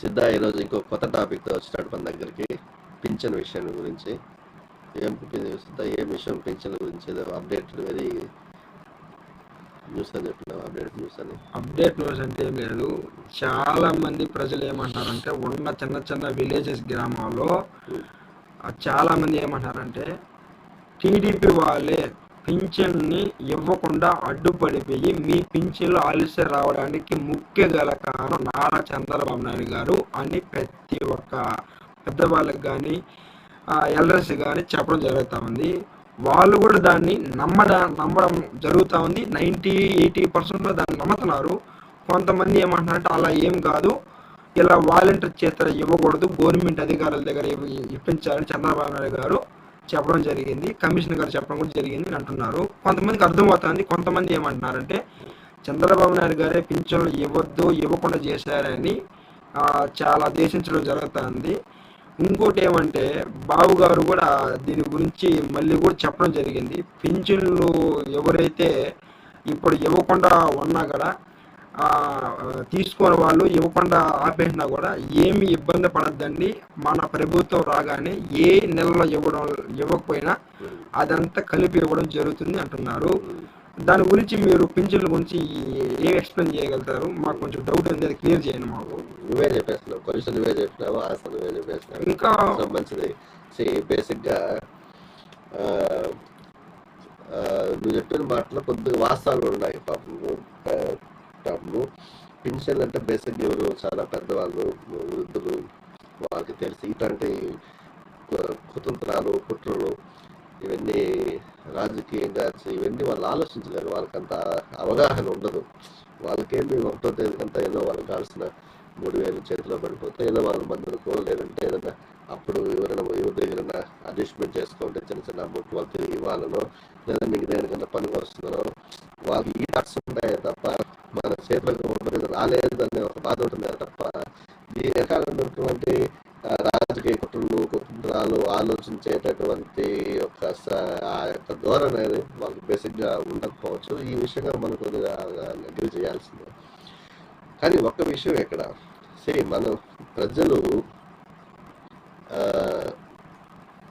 సిద్ధ ఈరోజు ఇంకో కొత్త టాపిక్తో వచ్చినాడు మన దగ్గరికి. పింఛన్ విషయం గురించి. ఏం సిద్ధ? ఏం విషయం పింఛన్ గురించి? ఏదో అప్డేట్ వెరీ న్యూస్ అని చెప్పినావు? అప్డేట్ న్యూస్ అని. అప్డేట్ న్యూస్ అంటే ఏం లేదు. చాలా మంది ప్రజలు ఏమంటారంటే ఉన్న చిన్న చిన్న విలేజెస్ గ్రామాల్లో చాలా మంది ఏమంటారంటే టీడీపీ వాళ్ళే పింఛన్ని ఇవ్వకుండా అడ్డుపడిపోయి మీ పింఛన్లు ఆలస్యం రావడానికి ముఖ్య గల కారణం నారా చంద్రబాబు నాయుడు గారు అని ప్రతి ఒక్క పెద్దవాళ్ళకి కానీ ఎల్డర్స్ కానీ చెప్పడం జరుగుతూ ఉంది. వాళ్ళు కూడా దాన్ని నమ్మడా నమ్మడం జరుగుతూ ఉంది. నైంటీ ఎయిటీ పర్సెంట్ దాన్ని నమ్ముతున్నారు. కొంతమంది ఏమంటున్నారంటే అలా ఏం కాదు. ఇలా వాలంటీర్ చేత ఇవ్వకూడదు. గవర్నమెంట్ అధికారుల దగ్గర ఇప్పించాలని చంద్రబాబు నాయుడు గారు చెప్పడం జరిగింది. కమిషనర్ గారు చెప్పడం కూడా జరిగింది అని అంటున్నారు. కొంతమందికి అర్థమవుతుంది. కొంతమంది ఏమంటున్నారంటే చంద్రబాబు నాయుడు గారే పింఛన్లు ఇవ్వద్దు ఇవ్వకుండా చేశారని చాలా దేశించడం జరుగుతుంది. ఇంకోటి ఏమంటే బాబు గారు కూడా దీని గురించి మళ్ళీ కూడా చెప్పడం జరిగింది. పింఛన్లు ఎవరైతే ఇప్పుడు ఇవ్వకుండా ఉన్నా కూడా తీసుకునే వాళ్ళు ఇవ్వకుండా ఆపేసినా కూడా ఏమి ఇబ్బంది పడద్దండి. మన ప్రభుత్వం రాగానే ఏ నెలలో ఇవ్వడం ఇవ్వకపోయినా అదంతా కలిపి ఇవ్వడం జరుగుతుంది అంటున్నారు. దాని గురించి మీరు పింఛన్ల గురించి ఏం ఎక్స్ప్లెయిన్ చేయగలుగుతారు? మాకు కొంచెం డౌట్ ఉంది అది క్లియర్ చేయండి మాకు. నువ్వే చెప్పేస్తున్నావు క్వశ్చన్ నువ్వే చెప్పినావు ఆన్సర్ నువ్వే చెప్పేసినావు ఇంకా సో మంచిది బేసిక్గా నువ్వు చెప్పిన మాటలో కొద్దిగా వాస్తవాలు ఉన్నాయి పాపము ఆ, పాపము అంటే బేసిక్ ఎవరు చాలా పెద్దవాళ్ళు వృద్ధులు వాళ్ళకి తెలిసి. ఇట్లాంటి కు- కుతంత్రాలు కుట్రలు ఇవన్నీ రాజకీయంగా ఇవన్నీ వాళ్ళు ఆలోచించలేరు. వాళ్ళకంత అవగాహన ఉండదు. వాళ్ళకేమి ఒకటో తేదీకంతా ఏదో వాళ్ళకి కావాల్సిన మూడు వేలు చేతిలో పడిపోతే ఏదో వాళ్ళ మందులకో లేదంటే ఏదైనా అప్పుడు ఎవరైనా ఎవరి దగ్గర అడ్జస్ట్మెంట్ చేసుకుంటే చిన్న చిన్న అమౌంట్ వాళ్ళు తిరిగి ఇవ్వాలనో లేదా మీకు దేనికన్నా పని వస్తుందనో వాళ్ళకి ఈ థాట్స్ ఉంటాయి తప్ప మన చేతులకు ఉండదు రాలేదు అనే ఒక బాధ ఉంటుంది తప్ప. దీని రకాల ఉన్నటువంటి రాజకీయ కుట్రలు కుటుంబాలు ఆలోచించేటటువంటి ఒక స- ఆ యొక్క ధోరణి అనేది వాళ్ళకి బేసిక్గా ఉండకపోవచ్చు. ఈ విషయంగా మనం కొద్దిగా అగ్రి చేయాల్సిందే. కానీ ఒక్క విషయం ఇక్కడ సరే మనం ప్రజలు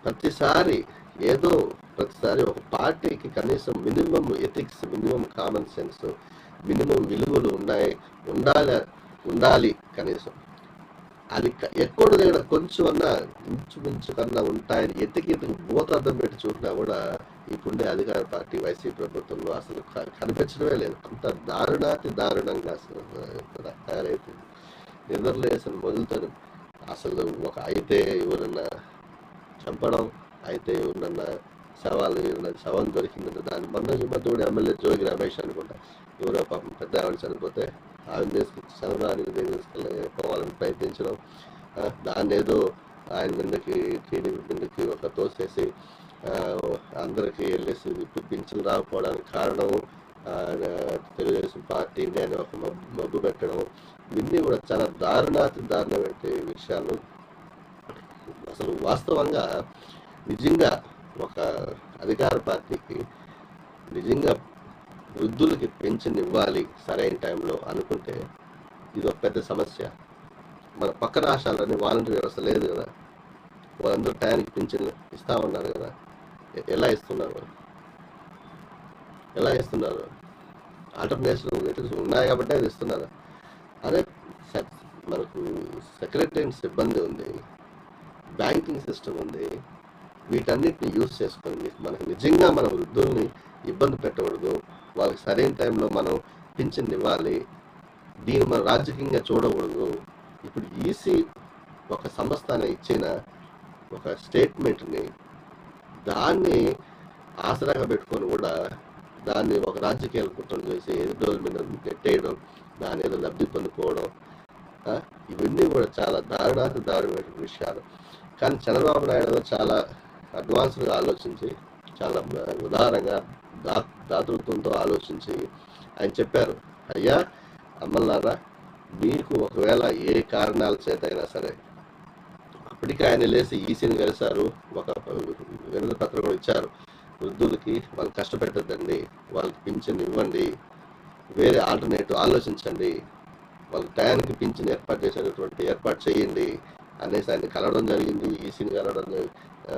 ప్రతిసారి ఏదో ప్రతిసారి ఒక పార్టీకి కనీసం minimum ethics minimum common sense minimum విలువలు ఉన్నాయి ఉండాలి ఉండాలి కనీసం. అది ఎక్కడ దగ్గర కొంచెం అన్నా ఇంచుమించు కన్నా ఉంటాయని ఎత్తికి ఎత్తికి భూతార్థం పెట్టి చూసినా కూడా ఇప్పుడుండే అధికార పార్టీ వైసీపీ ప్రభుత్వంలో అసలు కనిపించడమే లేదు. అంత దారుణాతి దారుణంగా అసలు తయారైతుంది తయారైపోయింది. నిద్రలేసిన మొదలుతో అసలు ఒక అయితే ఎవరన్నా చంపడం అయితే ఎవరన్నా శవాలు ఎవరన్నా శవం దొరికిందంటే దాని మొన్న ఈ మధ్య కూడా ఎమ్మెల్యే జోగి రమేష్ అనుకుంటా. ఎవరో పాపం పెద్ద ఆవిడ చనిపోతే ఆవిడ తీసుకొచ్చి చంద్రబాబు తీసుకెళ్ళి పోవాలని ప్రయత్నించడం. దాన్ని ఏదో ఆయన మీదకి టీడీపీ మీదకి ఒక తోసేసి అందరికీ వెళ్ళేసి పింఛన్ రాకపోవడానికి కారణం తెలుగుదేశం పార్టీని అని ఒక మబ్బు మబ్బు పెట్టడం. ఇన్ని కూడా చాలా దారుణాతి దారుణమైన విషయాలు. అసలు వాస్తవంగా నిజంగా ఒక అధికార పార్టీకి నిజంగా వృద్ధులకి పెన్షన్ ఇవ్వాలి సరైన టైంలో అనుకుంటే ఇది ఒక పెద్ద సమస్య. మన పక్క రాష్ట్రాలని వాలంటీర్ వ్యవస్థ లేదు కదా. వాళ్ళందరూ టైంకి పింఛన్ ఇస్తా ఉన్నారు కదా. ఎలా ఇస్తున్నారు ఎలా ఇస్తున్నారు? ఆల్టర్నేషన్ ఉన్నాయి కాబట్టి అది ఇస్తున్నారు. అదే సె- మనకు సెక్రటరీ సిబ్బంది ఉంది. బ్యాంకింగ్ సిస్టమ్ ఉంది వీటన్నిటిని యూజ్ చేసుకొని మనకు నిజంగా మన వృద్ధుల్ని ఇబ్బంది పెట్టకూడదు. వాళ్ళకి సరైన టైంలో మనం పింఛన్ ఇవ్వాలి. దీన్ని మనం రాజకీయంగా చూడకూడదు. ఇప్పుడు ఈసీ ఒక సంస్థ ఇచ్చిన ఒక స్టేట్మెంట్ని దాన్ని ఆసరాగా పెట్టుకొని కూడా దాన్ని ఒక రాజకీయాలు కుట్రలు చేసి ఎదుటి మీద నెట్టేయడం దాని ఏదో లబ్ధి పొందుకోవడం ఇవన్నీ కూడా చాలా దారుణాతి దారుణమైన విషయాలు. కానీ చంద్రబాబు నాయుడు చాలా అడ్వాన్స్డ్గా ఆలోచించి చాలా ఉదారంగా దా దాతృత్వంతో ఆలోచించి ఆయన చెప్పారు. అయ్యా అమ్మలారా మీకు ఒకవేళ ఏ కారణాల చేత అయినా సరే అప్పటికే ఆయన లేచి ఈసీని కలిశారు ఒక వినతి పత్రం కూడా ఇచ్చారు. వృద్ధులకి వాళ్ళు కష్టపెట్టద్దండి వాళ్ళకి పింఛన్ ఇవ్వండి వేరే ఆల్టర్నేటివ్ ఆలోచించండి వాళ్ళకి టయానికి పింఛన్ ఏర్పాటు చేసేటటువంటి ఏర్పాటు చేయండి అనేసి ఆయన కలవడం జరిగింది ఈసీని కలవడం జరిగింది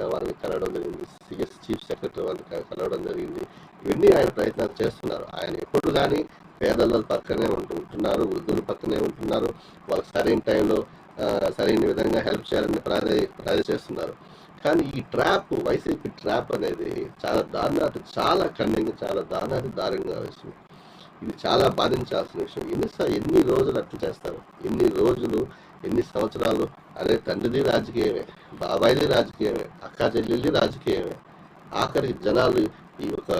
వాళ్ళని కలవడం జరిగింది సిఎస్ చీఫ్ సెక్రటరీ వాళ్ళని కలవడం జరిగింది. ఇవన్నీ ఆయన ప్రయత్నాలు చేస్తున్నారు. ఆయన ఎప్పుడు కానీ పేదల పక్కనే ఉంటు- ఉంటున్నారు వృద్ధుల పక్కనే ఉంటున్నారు. వాళ్ళకి సరైన టైంలో సరైన విధంగా హెల్ప్ చేయాలని ప్రాధే ప్రాధే చేస్తున్నారు. కానీ ఈ ట్రాప్ వైసీపీ ట్రాప్ అనేది చాలా దారుణాతి చాలా కన్నింగ్ చాలా దారుణాతి దారుణంగా వచ్చింది. ఇది చాలా బాధించాల్సిన విషయం. ఎన్ని ఎన్ని రోజులు అట్లా చేస్తారు? ఎన్ని రోజులు ఎన్ని సంవత్సరాలు? అదే తండ్రిది రాజకీయమే బాబాయిది రాజకీయమే అక్క చెల్లెల్ది రాజకీయమే. ఆఖరికి జనాలు ఈ యొక్క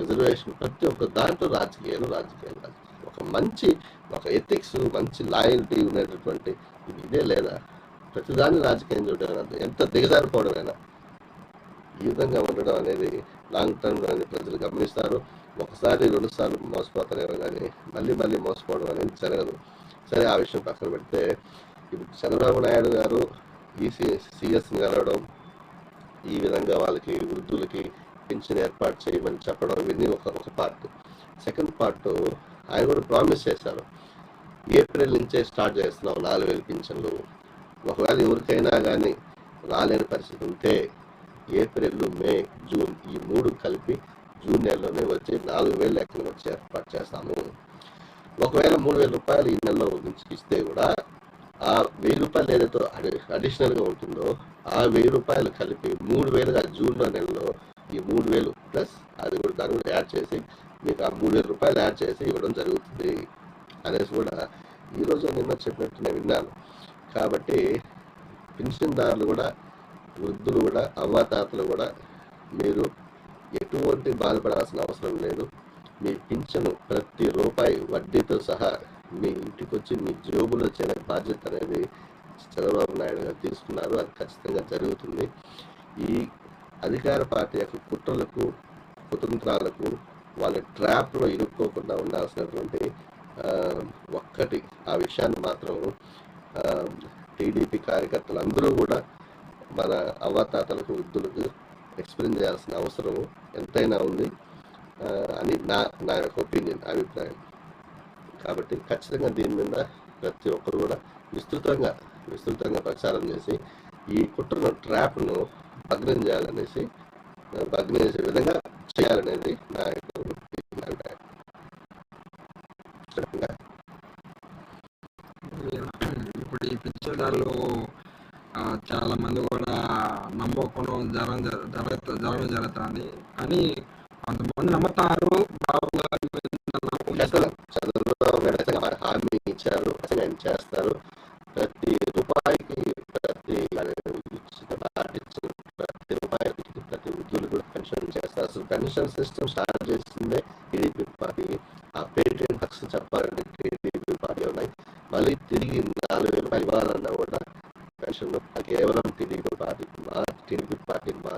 రిజర్వేషన్ ప్రతి ఒక్క దాంట్లో రాజకీయాలు రాజకీయాలు రాజకీయాలు. ఒక మంచి ఒక ఎథిక్స్ మంచి లాయల్టీ ఉండేటటువంటి ఇదే లేదా? ప్రతిదాన్ని రాజకీయం చూడడం ఎంత దిగజారిపోవడమైనా. ఈ విధంగా ఉండడం అనేది లాంగ్ టర్మ్ అనేది ప్రజలు గమనిస్తారు. ఒకసారి రెండు సార్లు మోసపోతారేమో కానీ మళ్ళీ మళ్ళీ మోసపోవడం అనేది జరగదు. సరే ఆ విషయం పక్కన పెడితే ఇప్పుడు చంద్రబాబు నాయుడు గారు ఈ సిఎస్ని కలవడం ఈ విధంగా వాళ్ళకి వృద్ధులకి పెన్షన్ ఏర్పాటు చేయమని చెప్పడం ఇవన్నీ ఒక ఒక పార్ట్ సెకండ్ పార్ట్ ఆయన కూడా ప్రామిస్ చేశారు. ఏప్రిల్ నుంచే స్టార్ట్ చేస్తున్నాం నాలుగు వేలు పింఛన్లు. ఒకవేళ ఎవరికైనా కానీ రాలేని పరిస్థితి ఉంటే ఏప్రిల్ మే జూన్ ఈ మూడు కలిపి జూన్ నెలలోనే వచ్చి నాలుగు వేలు లెక్కలు వచ్చి ఏర్పాటు చేస్తాము. ఒకవేళ మూడు వేల రూపాయలు ఈ నెలలో నుంచి ఇస్తే వెయ్యి ఏదైతే అడిషనల్గా ఉంటుందో ఆ వెయ్యి రూపాయలు కలిపి మూడు వేలుగా జూన్ నెలలో ఈ మూడు వేలు ప్లస్ అది కూడా దాన్ని కూడా యాడ్ చేసి మీకు ఆ మూడు వేల రూపాయలు యాడ్ చేసి ఇవ్వడం జరుగుతుంది అనేసి కూడా ఈ నిన్న చెప్పినట్టు నేను విన్నాను. కాబట్టి పెన్షన్దారులు కూడా వృద్ధులు కూడా అవ్వాతాతలు కూడా మీరు ఎటువంటి బాధపడాల్సిన అవసరం లేదు. మీ పింఛను ప్రతి రూపాయి వడ్డీతో సహా మీ ఇంటికి వచ్చి మీ జోబులో చేరే బాధ్యత అనేది చంద్రబాబు నాయుడు గారు తీసుకున్నారు. అది ఖచ్చితంగా జరుగుతుంది. ఈ అధికార పార్టీ యొక్క కుట్రలకు కుతంత్రాలకు వాళ్ళ ట్రాప్లో ఇరుక్కోకుండా ఉండాల్సినటువంటి ఒక్కటి ఆ విషయాన్ని మాత్రం టీడీపీ కార్యకర్తలు అందరూ కూడా మన అవ్వాతాతలకు వృద్ధులకు ఎక్స్ప్లెయిన్ చేయాల్సిన అవసరం ఎంతైనా ఉంది అని నా నా యొక్క ఒపీనియన్ అభిప్రాయం. కాబట్టి ఖచ్చితంగా దీని మీద ప్రతి ఒక్కరు కూడా విస్తృతంగా విస్తృతంగా ప్రచారం చేసి ఈ కుట్రను ట్రాప్ను భగ్నం చేయాలనేసి భగ్నం చేసే విధంగా చేయాలనేది నా యొక్క ఇప్పుడు ఈ పిక్చర్దారులు చాలా మంది కూడా నమ్మకుండా జరగ జరగ జరగడం జరుగుతుంది. కానీ కొంతమంది నమ్ముతారు బాబు గారి హామీ ఇచ్చారు చేస్తారు. పెన్షన్ సిస్టమ్ స్టార్ట్ చేసిందే టీడీపీ పార్టీ ఆ పేటెంట్ హక్స్ చెప్పాలంటే టీడీపీ పార్టీ ఉన్నాయి మళ్ళీ తిరిగి నాలుగు వేల రూపాయలు ఇవ్వాలన్నా కూడా పెన్షన్ కేవలం టీడీపీ పార్టీ మా టీడీపీ పార్టీ మా